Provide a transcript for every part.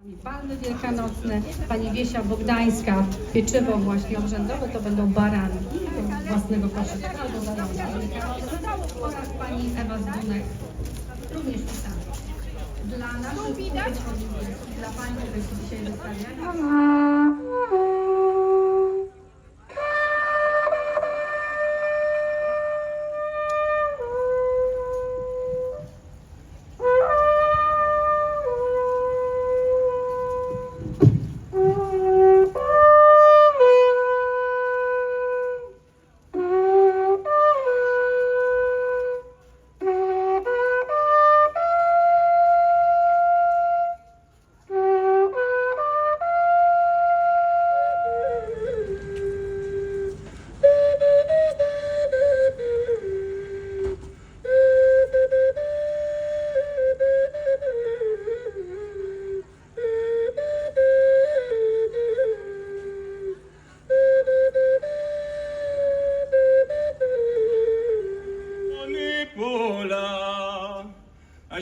Palmy wielkanocne, pani Wiesia Bogdańska, pieczywo właśnie obrzędowe, to będą baranki własnego koszyczka albo wielkanocne oraz pani Ewa Zdunek, również pisane. Dla naszych widać dla pań, które się dzisiaj wystawiają.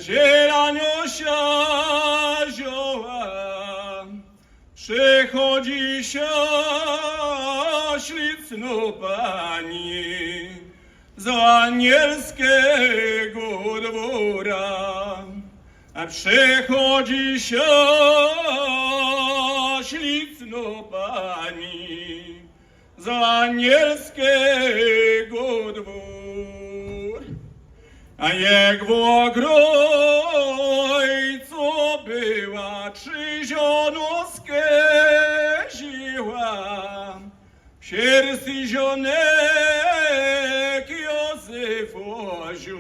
Zielaniosia zioła, przychodzi się ślicno pani z anielskiego dwora, a przychodzi się ślicno pani z anielskiego A jak w ogrojcu była krzyżonoskę ziła, siersti zionek Józefoziu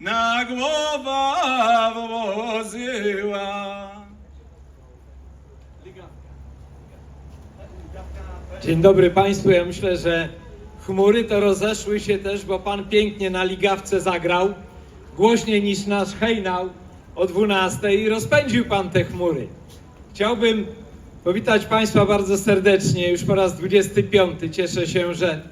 na głowa włożyła. Dzień dobry Państwu. Ja myślę, że chmury to rozeszły się też, bo Pan pięknie na ligawce zagrał. Głośniej niż nasz hejnał o 12 i rozpędził Pan te chmury. Chciałbym powitać Państwa bardzo serdecznie, już po raz 25. Cieszę się, że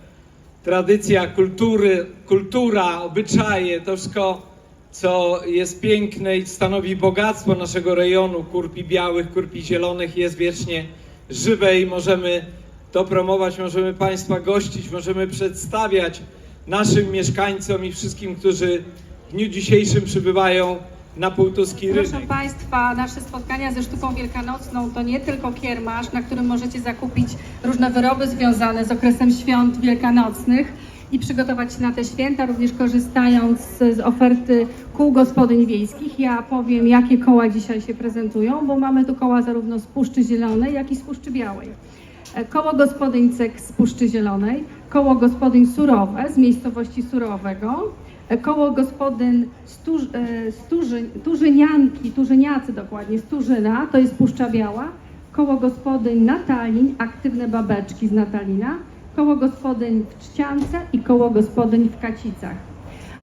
tradycja, kultury, kultura, obyczaje, to wszystko, co jest piękne i stanowi bogactwo naszego rejonu, kurpi białych, kurpi zielonych, jest wiecznie żywe i możemy to promować, możemy Państwa gościć, możemy przedstawiać naszym mieszkańcom i wszystkim, którzy w dniu dzisiejszym przybywają na Półtuski Proszę Rynek. Państwa, nasze spotkania ze sztuką wielkanocną to nie tylko kiermasz, na którym możecie zakupić różne wyroby związane z okresem świąt wielkanocnych i przygotować się na te święta, również korzystając z oferty kół gospodyń wiejskich. Ja powiem, jakie koła dzisiaj się prezentują, bo mamy tu koła zarówno z Puszczy Zielonej, jak i z Puszczy Białej. E, Koło gospodyń Cek z Puszczy Zielonej, koło gospodyń Surowe z miejscowości Surowego, e, koło gospodyń Stuż, e, Stuży, Turzynianki, Turzyniacy dokładnie, Sturzyna, to jest Puszcza Biała, koło gospodyń Natalin, aktywne babeczki z Natalina, koło gospodyń w Czciance i koło gospodyń w Kacicach.